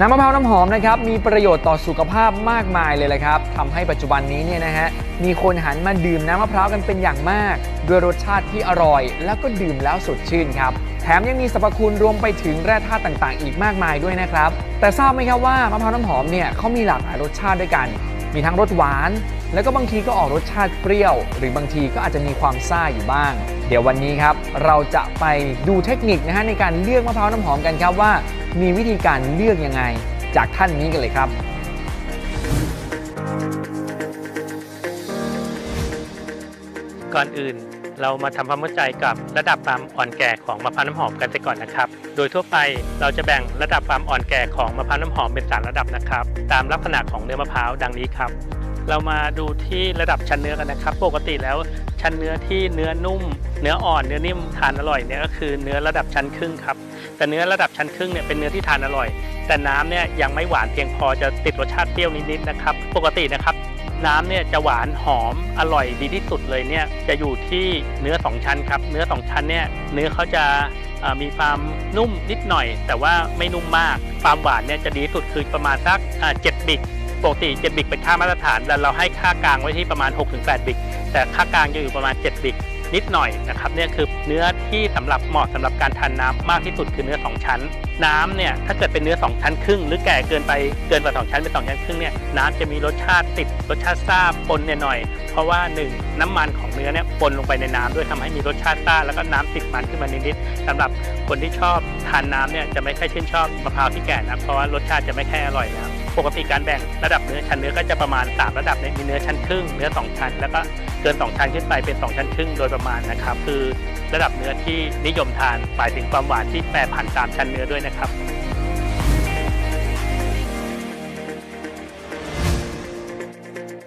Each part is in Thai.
น้ำมะพร้าวน้ำหอมนะครับมีประโยชน์ต่อสุขภาพมากมายเลยแหละครับทำให้ปัจจุบันนี้เนี่ยนะฮะมีคนหันมาดื่มน้ำมะพร้าวกันเป็นอย่างมาก ด้วยรสชาติที่อร่อย แล้วก็ดื่มแล้วสดชื่นครับแถมยังมีสรรพคุณรวมไปถึงแร่ธาตุต่างๆ อีกมากมายด้วยนะครับ แต่ทราบไหมครับว่ามะพร้าวน้ำหอมเนี่ยเขามีหลากหลายรสชาติด้วยกัน มีทั้งรสหวาน แล้วก็บางทีก็ออกรสชาติเปรี้ยว หรือบางทีก็อาจจะมีความซ่าอยู่บ้าง เดี๋ยววันนี้ครับเราจะไปดูเทคนิคนะฮะในการเลือกมะพร้าวน้ำหอมกันครับว่า มีวิธีการเลือกยังไงจากท่านนี้กันเลยครับ ก่อนอื่นเรามาทำความเข้าใจกับระดับความอ่อนแก่ของมะพร้าวน้ำหอมกันไปก่อนนะครับ โดยทั่วไปเราจะแบ่งระดับความอ่อนแก่ของมะพร้าวน้ำหอมเป็นสามระดับนะครับ ตามลักษณะของเนื้อมะพร้าวดังนี้ครับ เรามาดูที่ระดับชั้นเนื้อกันนะครับ ปกติแล้วชั้นเนื้อที่เนื้อนุ่ม เนื้ออ่อนเนื้อนิ่มทานอร่อยเนี่ยก็คือเนื้อระดับชั้นครึ่งครับแต่เนื้อระดับชั้นครึ่งเนี่ยเป็นเนื้อที่ทานอร่อย แต่น้ำเนี่ยยังไม่หวานเพียงพอจะติดรสชาติเปรี้ยวนิดๆนะครับ ปกตินะครับน้ำเนี่ยจะหวานหอมอร่อยดีที่สุดเลยเนี่ยจะอยู่ที่เนื้อ 2 ชั้นครับเนื้อ 2 ชั้นเนี่ยเนื้อเขาจะมีความนุ่มนิดหน่อย แต่ว่าไม่นุ่มมากความหวานเนี่ยจะดีที่สุดคือประมาณสักอ่า7บิก ปกติ7บิกเป็นค่ามาตรฐานแต่เราให้ค่ากลางไว้ที่ประมาณ 6-8 บิก แต่ค่ากลางจะอยู่ประมาณ 7 บิก นิดหน่อยนะครับเนี่ยคือเนื้อที่สำหรับเหมาะสำหรับการทานน้ำมากที่สุดคือเนื้อ 2 ชั้น น้ำเนี่ยถ้าเกิดเป็นเนื้อ 2 ชั้นครึ่ง หรือแก่เกินไปเกินกว่า2ชั้นเป็น2ชั้นครึ่งเนี่ยน้ำจะมีรสชาติติดรสชาติซ่าปนเนี่ยหน่อย เพราะว่า 1 น้ำมันของเนื้อเนี่ยปนลงไปในน้ำด้วยทำให้มีรสชาติซ่าแล้วก็น้ำติดมันขึ้นมานิดๆสำหรับคนที่ชอบทานน้ำเนี่ยจะไม่ค่อยชื่นชอบมะพร้าวที่แก่นะเพราะว่ารสชาติจะไม่ค่อยอร่อยนะปกติการแบ่งระดับเนื้อชั้นเนื้อก็จะประมาณสามระดับเนี่ยมีเนื้อชั้นครึ่งเนื้อสองชั้นแล้วก็ เกิน 2 ชั้นขึ้นไปเป็น 2 ชั้นครึ่งโดยประมาณนะครับ คือระดับเนื้อที่นิยมทานหมายถึงความหวานที่แปรผันตามชั้นเนื้อด้วยนะครับ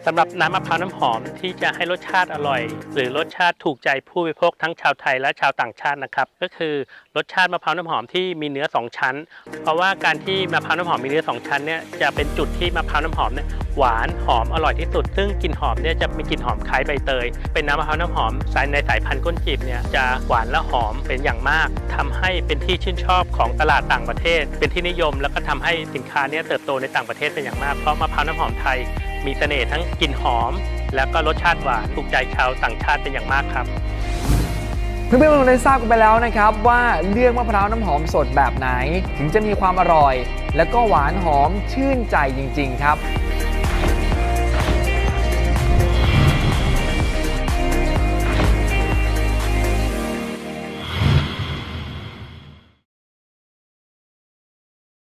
สำหรับน้ำมะพร้าวน้ำหอมที่จะให้รสชาติอร่อย หรือรสชาติถูกใจผู้บริโภคทั้งชาวไทยและชาวต่างชาตินะครับก็คือรสชาติมะพร้าวน้ำหอมที่มีเนื้อ 2 ชั้น เพราะว่าการที่มะพร้าวน้ำหอมมีเนื้อ 2 ชั้นเนี่ยจะเป็นจุดที่มะพร้าวน้ำหอมเนี่ยหวานหอมอร่อยที่สุด ซึ่งกลิ่นหอมเนี่ยจะมีกลิ่นหอมคล้ายใบเตย เป็นน้ำมะพร้าวน้ำหอมสายในสายพันธุ์ก้นจีบเนี่ยจะหวานและหอมเป็นอย่างมากทำให้เป็นที่ชื่นชอบของตลาดต่างประเทศ เป็นที่นิยม แล้วก็ทำให้สินค้าเนี้เติบโตในต่างประเทศเป็นอย่างมากเพราะมะพร้าวน้ำหอมไทย มีเสน่ห์ทั้งกลิ่นหอม แล้วก็รสชาติหวานถูกใจชาวต่างชาติเป็นอย่างมากครับ เพื่อนๆคงได้ทราบกันไปแล้วนะครับ ว่าเลือกมะพร้าวน้ำหอมสดแบบไหน ถึงจะมีความอร่อย และก็หวานหอมชื่นใจจริง ๆ ครับ